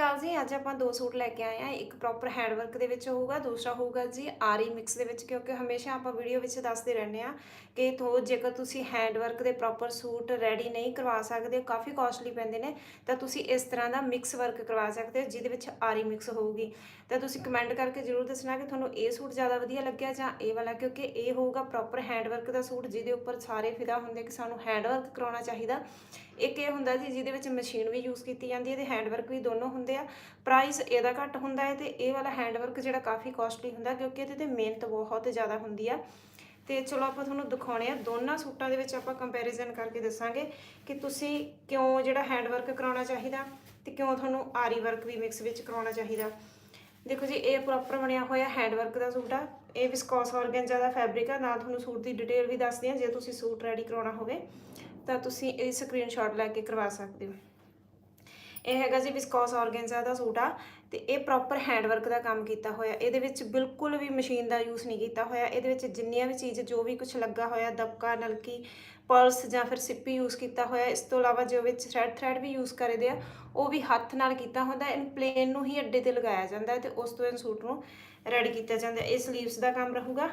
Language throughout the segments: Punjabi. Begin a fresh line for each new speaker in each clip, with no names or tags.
ਅਕਾਲ ਜੀ, ਅੱਜ ਆਪਾਂ ਦੋ ਸੂਟ ਲੈ ਕੇ ਆਏ ਆ ਇੱਕ ਪ੍ਰੋਪਰ ਹੈਂਡ ਵਰਕ ਦੇ ਵਿੱਚ ਹੋਊਗਾ, ਦੂਸਰਾ ਹੋਊਗਾ ਜੀ ਆਰੀ ਮਿਕਸ ਦੇ ਵਿੱਚ, ਕਿਉਂਕਿ ਹਮੇਸ਼ਾ ਆਪਾਂ ਵੀਡੀਓ ਵਿੱਚ ਦੱਸਦੇ ਰਹਿੰਦੇ ਆ ਕਿ ਤੋ ਜੇਕਰ ਤੁਸੀਂ ਹੈਂਡ ਵਰਕ ਦੇ ਪ੍ਰੋਪਰ ਸੂਟ ਰੈਡੀ ਨਹੀਂ ਕਰਵਾ ਸਕਦੇ ਕਾਫੀ ਕਾਸਟਲੀ ਪੈਂਦੇ ਨੇ, ਤਾਂ ਤੁਸੀਂ ਇਸ ਤਰ੍ਹਾਂ ਦਾ ਮਿਕਸ ਵਰਕ ਕਰਵਾ ਸਕਦੇ ਹੋ, ਜਿਹਦੇ ਵਿੱਚ ਆਰੀ ਮਿਕਸ ਹੋਊਗੀ। ਤਾਂ ਤੁਸੀਂ ਕਮੈਂਟ ਕਰਕੇ ਜਰੂਰ ਦੱਸਣਾ ਕਿ ਤੁਹਾਨੂੰ ਇਹ ਸੂਟ ਜ਼ਿਆਦਾ ਵਧੀਆ ਲੱਗਿਆ ਜਾਂ ਇਹ ਵਾਲਾ, ਕਿਉਂਕਿ ਇਹ ਹੋਊਗਾ ਪ੍ਰੋਪਰ ਹੈਂਡ ਵਰਕ ਦਾ ਸੂਟ, ਜਿਹਦੇ ਉੱਪਰ ਸਾਰੇ ਫਿਦਾ ਹੁੰਦੇ ਕਿ ਸਾਨੂੰ ਹੈਂਡ ਵਰਕ ਕਰਾਉਣਾ ਚਾਹੀਦਾ। ਇੱਕ ਇਹ ਹੁੰਦਾ ਜੀ, ਜਿਹਦੇ ਵਿੱਚ ਮਸ਼ੀਨ ਵੀ ਯੂਜ਼ ਕੀਤੀ ਜਾਂਦੀ ਹੈ ਤੇ ਹੈਂਡ ਵਰਕ ਵੀ ਦੋਨੋਂ ਹੁੰਦੇ ਆ। ਪ੍ਰਾਈਸ ਇਹਦਾ ਘੱਟ ਹੁੰਦਾ ਹੈ ਤੇ ਇਹ ਵਾਲਾ ਹੈਂਡ ਵਰਕ ਜਿਹੜਾ ਕਾਫੀ ਕਾਸਟਲੀ ਹੁੰਦਾ ਕਿਉਂਕਿ ਇਹਦੇ ਤੇ ਮਿਹਨਤ ਬਹੁਤ ਜ਼ਿਆਦਾ ਹੁੰਦੀ ਆ। ਤੇ ਚਲੋ ਆਪਾਂ ਤੁਹਾਨੂੰ ਦਿਖਾਉਣੇ ਆ, ਦੋਨਾਂ ਸੂਟਾਂ ਦੇ ਵਿੱਚ ਆਪਾਂ ਕੰਪੈਰੀਜ਼ਨ ਕਰਕੇ ਦੱਸਾਂਗੇ ਕਿ ਤੁਸੀਂ ਕਿਉਂ ਜਿਹੜਾ ਹੈਂਡ ਵਰਕ ਕਰਾਉਣਾ ਚਾਹੀਦਾ ਤੇ ਕਿਉਂ ਤੁਹਾਨੂੰ ਆਰੀ ਵਰਕ ਵੀ ਮਿਕਸ ਵਿੱਚ ਕਰਾਉਣਾ ਚਾਹੀਦਾ। ਦੇਖੋ ਜੀ, ਇਹ ਪ੍ਰੋਪਰ ਬਣਿਆ ਹੋਇਆ ਹੈਂਡ ਵਰਕ ਦਾ ਸੂਟ ਆ। ਇਹ ਵਿਸਕੋਸ ਆਰਗੈਂਜਾ ਦਾ ਫੈਬਰਿਕ ਆ, ਨਾਲ ਤੁਹਾਨੂੰ ਸੂਟ ਦੀ ਡਿਟੇਲ ਵੀ ਦੱਸਦੇ ਆ। ਜੇ ਤੁਸੀਂ ਸੂਟ ਰੈਡੀ ਕਰਾਉਣਾ ਹੋਵੇ ਤਾਂ ਤੁਸੀਂ ਇਹ ਸਕਰੀਨਸ਼ਾਟ ਲੈ ਕੇ ਕਰਵਾ ਸਕਦੇ ਹੋ। ਇਹ ਹੈਗਾ ਜੀ ਵਿਸਕੋਸ ਆਰਗੈਂਜ਼ਾ ਦਾ ਸੂਟ ਆ ਤੇ ਇਹ ਪ੍ਰੋਪਰ ਹੈਂਡ ਵਰਕ ਦਾ ਕੰਮ ਕੀਤਾ ਹੋਇਆ। ਇਹਦੇ ਵਿੱਚ ਬਿਲਕੁਲ ਵੀ ਮਸ਼ੀਨ ਦਾ ਯੂਜ਼ ਨਹੀਂ ਕੀਤਾ ਹੋਇਆ। ਇਹਦੇ ਵਿੱਚ ਜਿੰਨੀਆਂ ਵੀ ਚੀਜ਼, ਜੋ ਵੀ ਕੁਝ ਲੱਗਾ ਹੋਇਆ, ਦਬਕਾ, ਨਲਕੀ ਪਰਸ ਜਾਂ ਫਿਰ ਸਿੱਪੀ ਯੂਜ਼ ਕੀਤਾ ਹੋਇਆ, ਇਸ ਤੋਂ ਇਲਾਵਾ ਜੋ ਵਿੱਚ ਥ੍ਰੈਡ ਥ੍ਰੈਡ ਵੀ ਯੂਜ਼ ਕਰੇ ਆ, ਉਹ ਵੀ ਹੱਥ ਨਾਲ ਕੀਤਾ ਹੁੰਦਾ। ਇਨ ਪਲੇਨ ਨੂੰ ਹੀ ਅੱਡੇ ਤੇ ਲਗਾਇਆ ਜਾਂਦਾ ਹੈ ਤੇ ਉਸ ਤੋਂ ਇਹ ਸੂਟ ਨੂੰ ਰੈਡੀ ਕੀਤਾ ਜਾਂਦਾ। ਇਹ ਸਲੀਵਸ ਦਾ ਕੰਮ ਰਹੂਗਾ।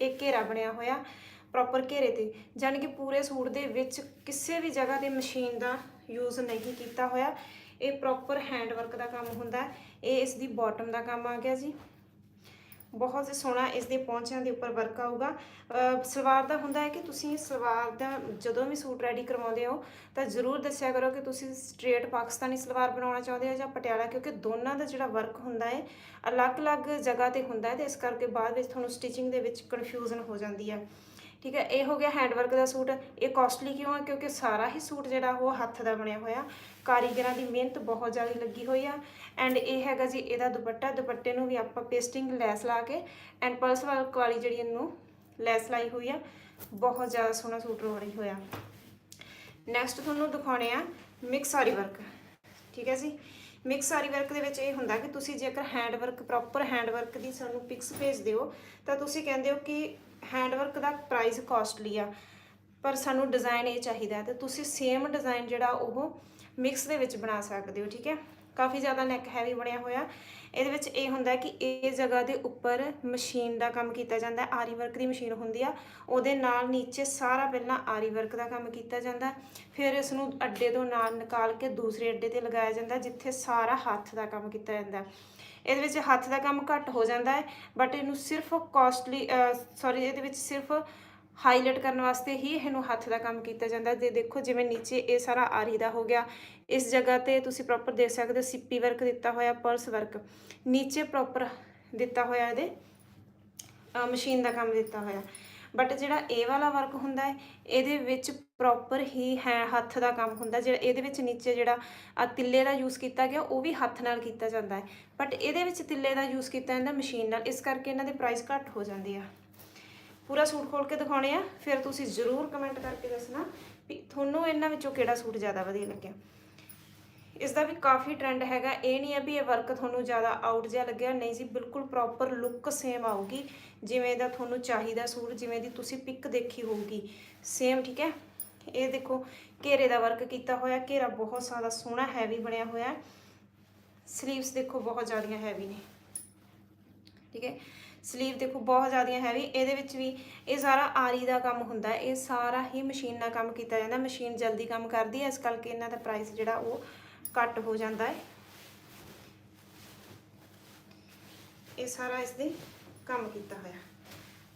ਇੱਕ ਘੇਰਾ ਬਣਿਆ ਹੋਇਆ ਪ੍ਰੋਪਰ ਘੇਰੇ ਤੇ। ਜਾਣੀ ਕਿ ਪੂਰੇ ਸੂਟ ਦੇ ਵਿੱਚ ਕਿਸੇ ਵੀ ਜਗ੍ਹਾ ਤੇ ਮਸ਼ੀਨ ਦਾ ਯੂਜ਼ ਨਹੀਂ ਕੀਤਾ ਹੋਇਆ। ਇਹ ਪ੍ਰੋਪਰ ਹੈਂਡ ਵਰਕ ਦਾ ਕੰਮ ਹੁੰਦਾ ਇਹ ਇਸ ਦੀ ਬਾਟਮ ਦਾ ਕੰਮ ਆ ਗਿਆ ਜੀ। ਬਹੁਤ ਸੋਹਣਾ ਇਸ ਦੇ ਪੌਂਚਿਆਂ ਦੇ ਉੱਪਰ ਵਰਕ ਆਊਗਾ। ਸਲਵਾਰ ਦਾ ਹੁੰਦਾ ਹੈ ਕਿ ਤੁਸੀਂ ਸਲਵਾਰ ਦਾ ਜਦੋਂ ਵੀ ਸੂਟ ਰੈਡੀ ਕਰਵਾਉਂਦੇ ਹੋ, ਤਾਂ ਜ਼ਰੂਰ ਦੱਸਿਆ ਕਰੋ ਕਿ ਤੁਸੀਂ ਸਟ੍ਰੇਟ ਪਾਕਿਸਤਾਨੀ ਸਲਵਾਰ ਬਣਾਉਣਾ ਚਾਹੁੰਦੇ ਹੋ ਜਾਂ ਪਟਿਆਲਾ, ਕਿਉਂਕਿ ਦੋਨਾਂ ਦਾ ਜਿਹੜਾ ਵਰਕ ਹੁੰਦਾ ਹੈ, ਅਲੱਗ-ਅਲੱਗ ਜਗ੍ਹਾ ਤੇ ਹੁੰਦਾ ਹੈ ਤੇ ਇਸ ਕਰਕੇ ਬਾਅਦ ਵਿੱਚ ਤੁਹਾਨੂੰ ਸਟਿਚਿੰਗ ਦੇ ਵਿੱਚ ਕਨਫਿਊਜ਼ਨ ਹੋ ਜਾਂਦੀ ਹੈ। ਠੀਕ ਹੈ, ਇਹ ਹੋ ਗਿਆ ਹੈਂਡ ਵਰਕ ਦਾ ਸੂਟ। ਇਹ ਕਾਸਟਲੀ ਕਿਉਂ ਹੈ? ਕਿਉਂਕਿ ਸਾਰਾ ਹੀ ਸੂਟ ਜਿਹੜਾ ਉਹ ਹੱਥ ਦਾ ਬਣਿਆ ਹੋਇਆ। ਕਾਰੀਗਰਾਂ ਦੀ ਮਿਹਨਤ ਬਹੁਤ ਜ਼ਿਆਦਾ ਲੱਗੀ ਹੋਈ ਆ। ਐਂਡ ਇਹ ਹੈਗਾ ਜੀ, ਇਹਦਾ ਦੁਪੱਟਾ। ਦੁਪੱਟੇ ਨੂੰ ਵੀ ਆਪਾਂ ਪੇਸਟਿੰਗ ਲੈਸ ਲਾ ਕੇ ਐਂਡ ਪਰਸ ਵਰਕ ਵਾਲੀ ਜਿਹੜੀ ਇਹਨੂੰ ਲੈਸ ਲਾਈ ਹੋਈ ਆ, ਬਹੁਤ ਜ਼ਿਆਦਾ ਸੋਹਣਾ ਸੂਟ ਰੋ ਰਹੀ ਹੋਇਆ। ਨੈਕਸਟ ਤੁਹਾਨੂੰ ਦਿਖਾਉਣੇ ਆ ਮਿਕਸ ਆਰੀ ਵਰਕ ਠੀਕ ਹੈ ਜੀ? ਮਿਕਸ ਆਰੀ ਵਰਕ ਦੇ ਵਿੱਚ ਇਹ ਹੁੰਦਾ ਕਿ ਤੁਸੀਂ ਜੇਕਰ hand work proper hand work ਦੀ ਸਾਨੂੰ ਪਿਕਸ ਭੇਜ ਦਿਓ, ਤਾਂ ਤੁਸੀਂ ਕਹਿੰਦੇ ਹੋ ਕਿ ਹੈਂਡ ਵਰਕ ਦਾ ਪ੍ਰਾਈਸ ਕਾਸਟਲੀ ਆ, ਪਰ ਸਾਨੂੰ ਡਿਜ਼ਾਈਨ ਇਹ ਚਾਹੀਦਾ ਤੇ ਤੁਸੀਂ ਸੇਮ ਡਿਜ਼ਾਈਨ ਜਿਹੜਾ ਉਹ ਮਿਕਸ ਦੇ ਵਿੱਚ ਬਣਾ ਸਕਦੇ ਹੋ, ਠੀਕ ਹੈ? ਕਾਫੀ ਜ਼ਿਆਦਾ ਨੈਕ ਹੈਵੀ ਬਣਿਆ ਹੋਇਆ। ਇਹਦੇ ਵਿੱਚ ਇਹ ਹੁੰਦਾ ਕਿ ਇਹ ਜਗ੍ਹਾ ਦੇ ਉੱਪਰ ਮਸ਼ੀਨ ਦਾ ਕੰਮ ਕੀਤਾ ਜਾਂਦਾ ਹੈ। ਆਰੀ ਵਰਕ ਦੀ ਮਸ਼ੀਨ ਹੁੰਦੀ ਆ। ਉਹਦੇ ਨਾਲ ਨੀਚੇ ਸਾਰਾ ਪਹਿਲਾਂ ਆਰੀ ਵਰਕ ਦਾ ਕੰਮ ਕੀਤਾ ਜਾਂਦਾ। ਫਿਰ ਇਸ ਨੂੰ ਅੱਡੇ ਤੋਂ ਨਾਲ ਨਿਕਾਲ ਕੇ ਦੂਸਰੇ ਅੱਡੇ ਤੇ ਲਗਾਇਆ ਜਾਂਦਾ, ਜਿੱਥੇ ਸਾਰਾ ਹੱਥ ਦਾ ਕੰਮ ਕੀਤਾ ਜਾਂਦਾ। ਇਹਦੇ ਵਿੱਚ ਹੱਥ ਦਾ ਕੰਮ ਘੱਟ ਹੋ ਜਾਂਦਾ ਹੈ ਬਟ ਇਹਨੂੰ ਸਿਰਫ ਕਾਸਟਲੀ ਸੌਰੀ ਇਹਦੇ ਵਿੱਚ ਸਿਰਫ ਹਾਈਲਾਈਟ ਕਰਨ ਵਾਸਤੇ ਹੀ ਇਹਨੂੰ ਹੱਥ ਦਾ ਕੰਮ ਕੀਤਾ ਜਾਂਦਾ। ਤੇ ਦੇਖੋ, ਜਿਵੇਂ ਨੀਚੇ ਇਹ ਸਾਰਾ ਆਰੀ ਦਾ ਹੋ ਗਿਆ, ਇਸ ਜਗ੍ਹਾ ਤੇ ਤੁਸੀਂ ਪ੍ਰੋਪਰ ਦੇਖ ਸਕਦੇ ਹੋ ਸਿੱਪੀ ਵਰਕ ਦਿੱਤਾ ਹੋਇਆ ਪਰਸ ਵਰਕ ਨੀਚੇ ਪ੍ਰੋਪਰ ਦਿੱਤਾ ਹੋਇਆ ਇਹਦੇ ਮਸ਼ੀਨ ਦਾ ਕੰਮ ਦਿੱਤਾ ਹੋਇਆ। ਬਟ ਜਿਹੜਾ ਇਹ ਵਾਲਾ ਵਰਕ ਹੁੰਦਾ ਹੈ, ਇਹਦੇ ਵਿੱਚ ਪ੍ਰੋਪਰ ਹੀ ਹੈ, ਹੱਥ ਦਾ ਕੰਮ ਹੁੰਦਾ। ਜਿਹੜਾ ਇਹਦੇ ਵਿੱਚ ਨੀਚੇ ਜਿਹੜਾ ਆ ਤਿੱਲੇ ਦਾ ਯੂਜ਼ ਕੀਤਾ ਗਿਆ, ਉਹ ਵੀ ਹੱਥ ਨਾਲ ਕੀਤਾ ਜਾਂਦਾ ਹੈ। ਬਟ ਇਹਦੇ ਵਿੱਚ ਤਿੱਲੇ ਦਾ ਯੂਜ਼ ਕੀਤਾ ਜਾਂਦਾ ਮਸ਼ੀਨ ਨਾਲ। ਇਸ ਕਰਕੇ ਇਹਨਾਂ ਦੇ ਪ੍ਰਾਈਸ ਘੱਟ ਹੋ ਜਾਂਦੇ ਆ। ਪੂਰਾ ਸੂਟ ਖੋਲ ਕੇ ਦਿਖਾਉਣੇ ਆ। ਫਿਰ ਤੁਸੀਂ ਜ਼ਰੂਰ ਕਮੈਂਟ ਕਰਕੇ ਦੱਸਣਾ ਵੀ ਤੁਹਾਨੂੰ ਇਹਨਾਂ ਵਿੱਚੋਂ ਕਿਹੜਾ ਸੂਟ ਜ਼ਿਆਦਾ ਵਧੀਆ ਲੱਗਿਆ। ਇਸ ਦਾ ਵੀ ਕਾਫੀ ਟ੍ਰੈਂਡ ਹੈਗਾ। ਇਹ ਨਹੀਂ ਹੈ ਵੀ ਇਹ ਵਰਕ ਤੁਹਾਨੂੰ ਜ਼ਿਆਦਾ ਆਊਟ ਜਿਹਾ ਲੱਗਿਆ। ਨਹੀਂ ਜੀ, ਬਿਲਕੁਲ ਪ੍ਰੋਪਰ ਲੁੱਕ ਸੇਮ ਆਊਗੀ। ਜਿਵੇਂ ਦਾ ਤੁਹਾਨੂੰ ਚਾਹੀਦਾ ਸੂਟ, ਜਿਵੇਂ ਦੀ ਤੁਸੀਂ ਪਿਕ ਦੇਖੀ ਹੋਊਗੀ। ਸੇਮ ਠੀਕ ਹੈ? ਇਹ ਦੇਖੋ, ਘੇਰੇ ਦਾ ਵਰਕ ਕੀਤਾ ਹੋਇਆ। ਘੇਰਾ ਬਹੁਤ ਜ਼ਿਆਦਾ ਸੋਹਣਾ ਹੈਵੀ ਬਣਿਆ ਹੋਇਆ। ਸਲੀਵਸ ਦੇਖੋ, ਬਹੁਤ ਜ਼ਿਆਦੀਆਂ ਹੈਵੀ ਨੇ। ਠੀਕ ਹੈ? ਸਲੀਵ ਦੇਖੋ ਬਹੁਤ ਜ਼ਿਆਦੀਆਂ ਹੈਵੀ ਇਹਦੇ ਵਿੱਚ ਵੀ ਇਹ ਸਾਰਾ ਆਰੀ ਦਾ ਕੰਮ ਹੁੰਦਾ ਇਹ ਸਾਰਾ ਹੀ ਮਸ਼ੀਨ ਨਾਲ ਕੰਮ ਕੀਤਾ ਜਾਂਦਾ ਮਸ਼ੀਨ ਜਲਦੀ ਕੰਮ ਕਰਦੀ ਹੈ ਇਸ ਕਰਕੇ ਇਹਨਾਂ ਦਾ ਪ੍ਰਾਈਸ ਜਿਹੜਾ ਉਹ ਘੱਟ ਹੋ ਜਾਂਦਾ ਹੈ। ਇਹ ਸਾਰਾ ਇਸ ਦੇ ਕੰਮ ਕੀਤਾ ਹੋਇਆ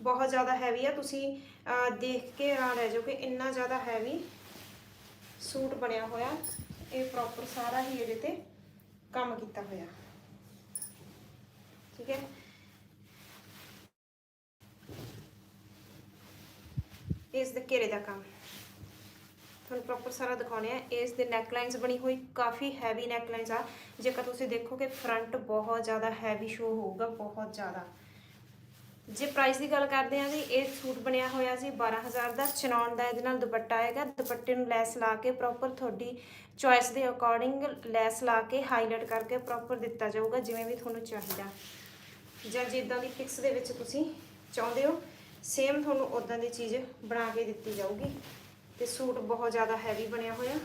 ਬਹੁਤ ਜ਼ਿਆਦਾ ਹੈਵੀ ਆ ਤੁਸੀਂ ਅਹ, ਦੇਖ ਕੇ ਹੈਰਾਨ ਰਹਿ ਜਾਓਗੇ ਇੰਨਾ ਜ਼ਿਆਦਾ ਹੈਵੀ ਸੂਟ ਬਣਿਆ ਹੋਇਆ ਇਹ ਪ੍ਰੋਪਰ ਸਾਰਾ ਹੀ ਇਹਦੇ ਤੇ ਕੰਮ ਕੀਤਾ ਹੋਇਆ। ਠੀਕ ਹੈ? ਇਸ ਦੇ ਘੇਰੇ ਦਾ ਕੰਮ ਤੁਹਾਨੂੰ ਪ੍ਰੋਪਰ ਸਾਰਾ ਦਿਖਾਉਣੇ ਆ। ਇਸ ਦੇ ਨੈਕ ਲਾਈਨਸ ਬਣੀ ਹੋਈ ਕਾਫੀ ਹੈਵੀ ਨੈਕ ਲਾਈਨਸ ਆ। ਜੇਕਰ ਤੁਸੀਂ ਦੇਖੋਗੇ ਫਰੰਟ ਬਹੁਤ ਜ਼ਿਆਦਾ ਹੈਵੀ ਸ਼ੋ ਹੋਊਗਾ, ਬਹੁਤ ਜ਼ਿਆਦਾ। ਜੇ ਪ੍ਰਾਈਸ ਦੀ ਗੱਲ ਕਰਦੇ ਆ ਜੀ, ਇਹ ਸੂਟ ਬਣਿਆ ਹੋਇਆ ਜੀ 12000 ਦਾ। ਚਨਾਉਣ ਦਾ ਇਹਦੇ ਨਾਲ ਦੁਪੱਟਾ ਆਏਗਾ। ਦੁਪੱਟੇ ਨੂੰ ਲੈਸ ਲਾ ਕੇ ਪ੍ਰੋਪਰ ਤੁਹਾਡੀ ਚੁਆਇਸ ਦੇ ਅਕੋਰਡਿੰਗ ਲੈਸ ਲਾ ਕੇ ਹਾਈਲਾਈਟ ਕਰਕੇ ਪ੍ਰੋਪਰ ਦਿੱਤਾ ਜਾਊਗਾ, ਜਿਵੇਂ ਵੀ ਤੁਹਾਨੂੰ ਚਾਹੀਦਾ। ਜਾਂ ਜਿੱਦਾਂ ਦੀ ਫਿਕਸ ਦੇ ਵਿੱਚ ਤੁਸੀਂ ਚਾਹੁੰਦੇ ਹੋ। ਸੇਮ ਤੁਹਾਨੂੰ ਉਦਾਂ ਦੀ ਚੀਜ਼ ਬਣਾ ਕੇ ਦਿੱਤੀ ਜਾਊਗੀ ਤੇ ਸੂਟ ਬਹੁਤ ਜ਼ਿਆਦਾ ਹੈਵੀ ਬਣਿਆ ਹੋਇਆ।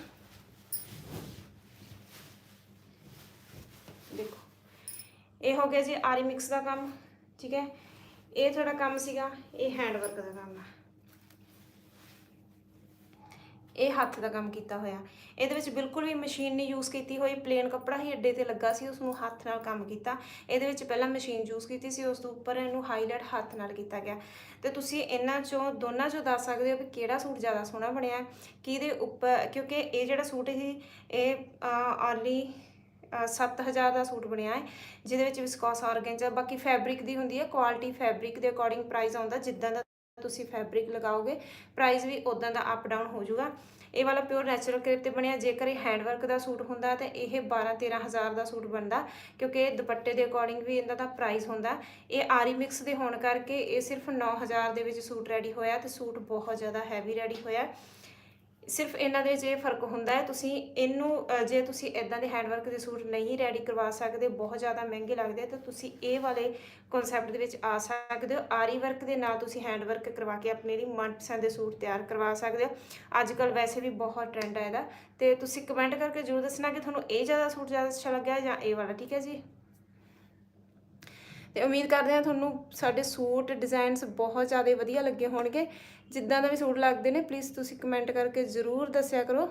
ਦੇਖੋ, ਇਹ ਹੋ ਗਿਆ ਜੀ ਆਰੀ ਮਿਕਸ ਦਾ ਕੰਮ, ਠੀਕ ਹੈ? ਇਹ ਤੁਹਾਡਾ ਕੰਮ ਸੀਗਾ, ਇਹ ਹੈਂਡ ਵਰਕ ਦਾ ਕੰਮ। ਆ ਇਹ ਹੱਥ ਦਾ ਕੰਮ ਕੀਤਾ ਹੋਇਆ। ਇਹਦੇ ਵਿੱਚ ਬਿਲਕੁਲ ਵੀ ਮਸ਼ੀਨ ਨਹੀਂ ਯੂਜ਼ ਕੀਤੀ ਹੋਈ। ਪਲੇਨ ਕੱਪੜਾ ਹੀ ਅੱਡੇ ਤੇ ਲੱਗਾ ਸੀ ਉਸ ਨੂੰ ਹੱਥ ਨਾਲ ਕੰਮ ਕੀਤਾ। ਇਹਦੇ ਵਿੱਚ ਪਹਿਲਾਂ ਮਸ਼ੀਨ ਯੂਜ਼ ਕੀਤੀ ਸੀ, ਉਸ ਤੋਂ ਉੱਪਰ ਇਹਨੂੰ ਹਾਈਲਾਈਟ ਹੱਥ ਨਾਲ ਕੀਤਾ ਗਿਆ। ਤੇ ਤੁਸੀਂ ਇਹਨਾਂ ਚੋਂ, ਦੋਨਾਂ ਚੋਂ ਦੱਸ ਸਕਦੇ ਹੋ ਕਿ ਕਿਹੜਾ ਸੂਟ ਜ਼ਿਆਦਾ ਸੋਹਣਾ ਬਣਿਆ, ਕਿਹਦੇ ਉੱਪਰ, ਕਿਉਂਕਿ ਇਹ ਜਿਹੜਾ ਸੂਟ ਸੀ, ਇਹ ਆਨਲੀ 7000 ਦਾ ਸੂਟ ਬਣਿਆ ਹੈ, ਜਿਹਦੇ ਵਿੱਚ ਵਿਸਕੋਸ ਆਰਗੈਂਜਾ ਬਾਕੀ ਫੈਬਰਿਕ ਦੀ ਹੁੰਦੀ ਹੈ ਕੁਆਲਿਟੀ ਫੈਬਰਿਕ ਦੇ ਅਕੋਰਡਿੰਗ ਪ੍ਰਾਈਸ ਆਉਂਦਾ, ਜਿੱਦਾਂ ਦਾ ਤੁਸੀਂ ਫੈਬਰਿਕ ਲਗਾਓਗੇ ਪ੍ਰਾਈਸ ਵੀ ਉਦਾਂ ਦਾ ਅਪ ਡਾਊਨ ਹੋ ਜਾਊਗਾ ਇਹ ਵਾਲਾ ਪਿਓਰ ਨੈਚੁਰਲ ਕ੍ਰੇਪ ਤੇ ਬਣਿਆ, ਜੇਕਰ ਇਹ ਹੈਂਡ ਵਰਕ ਦਾ ਸੂਟ ਹੁੰਦਾ ਤਾਂ ਇਹ 12 13000 ਦਾ ਸੂਟ ਬਣਦਾ, ਕਿਉਂਕਿ ਇਹ ਦੁਪੱਟੇ ਦੇ ਅਕੋਰਡਿੰਗ ਵੀ ਇਹਨਾਂ ਦਾ ਪ੍ਰਾਈਸ ਹੁੰਦਾ। ਇਹ ਆਰੀ ਮਿਕਸ ਦੇ ਹੋਣ ਕਰਕੇ ਇਹ ਸਿਰਫ 9000 ਦੇ ਵਿੱਚ ਸੂਟ ਰੈਡੀ ਹੋਇਆ ਤੇ ਸੂਟ ਬਹੁਤ ਜ਼ਿਆਦਾ ਹੈਵੀ ਰੈਡੀ ਹੋਇਆ। ਸਿਰਫ ਇਹਨਾਂ ਦੇ ਵਿੱਚ ਇਹ ਫ਼ਰਕ ਹੁੰਦਾ ਹੈ, ਤੁਸੀਂ ਇਹਨੂੰ ਜੇ ਤੁਸੀਂ ਇਦਾਂ ਦੇ ਹੈਂਡਵਰਕ ਦੇ ਸੂਟ ਨਹੀਂ ਰੈਡੀ ਕਰਵਾ ਸਕਦੇ, ਬਹੁਤ ਜ਼ਿਆਦਾ ਮਹਿੰਗੇ ਲੱਗਦੇ ਤਾਂ ਤੁਸੀਂ ਇਹ ਵਾਲੇ ਕਨਸੈਪਟ ਦੇ ਵਿੱਚ ਆ ਸਕਦੇ ਹੋ। ਆਰੀ ਵਰਕ ਦੇ ਨਾਲ ਤੁਸੀਂ ਹੈਂਡਵਰਕ ਕਰਵਾ ਕੇ ਆਪਣੇ ਲਈ ਮਨਪਸੰਦ ਦੇ ਸੂਟ ਤਿਆਰ ਕਰਵਾ ਸਕਦੇ ਹੋ। ਅੱਜ ਕੱਲ ਵੈਸੇ ਵੀ ਬਹੁਤ ਟ੍ਰੈਂਡ ਹੈ ਇਹਦਾ। ਤੇ ਤੁਸੀਂ ਕਮੈਂਟ ਕਰਕੇ ਜ਼ਰੂਰ ਦੱਸਣਾ ਕਿ ਤੁਹਾਨੂੰ ਇਹ ਜ਼ਿਆਦਾ ਸੂਟ ਜ਼ਿਆਦਾ ਅੱਛਾ ਲੱਗਿਆ ਜਾਂ ਇਹ ਵਾਲਾ, ਠੀਕ ਹੈ ਜੀ? ਤੇ ਉਮੀਦ ਕਰਦੇ ਹਾਂ ਤੁਹਾਨੂੰ ਸਾਡੇ ਸੂਟ ਡਿਜ਼ਾਈਨਸ ਬਹੁਤ ਜ਼ਿਆਦਾ ਵਧੀਆ ਲੱਗੇ ਹੋਣਗੇ। ਜਿੱਦਾਂ ਦਾ ਵੀ ਸੂਟ ਲੱਗਦੇ ਨੇ ਪਲੀਜ਼ ਤੁਸੀਂ ਕਮੈਂਟ ਕਰਕੇ ਜ਼ਰੂਰ ਦੱਸਿਆ ਕਰੋ।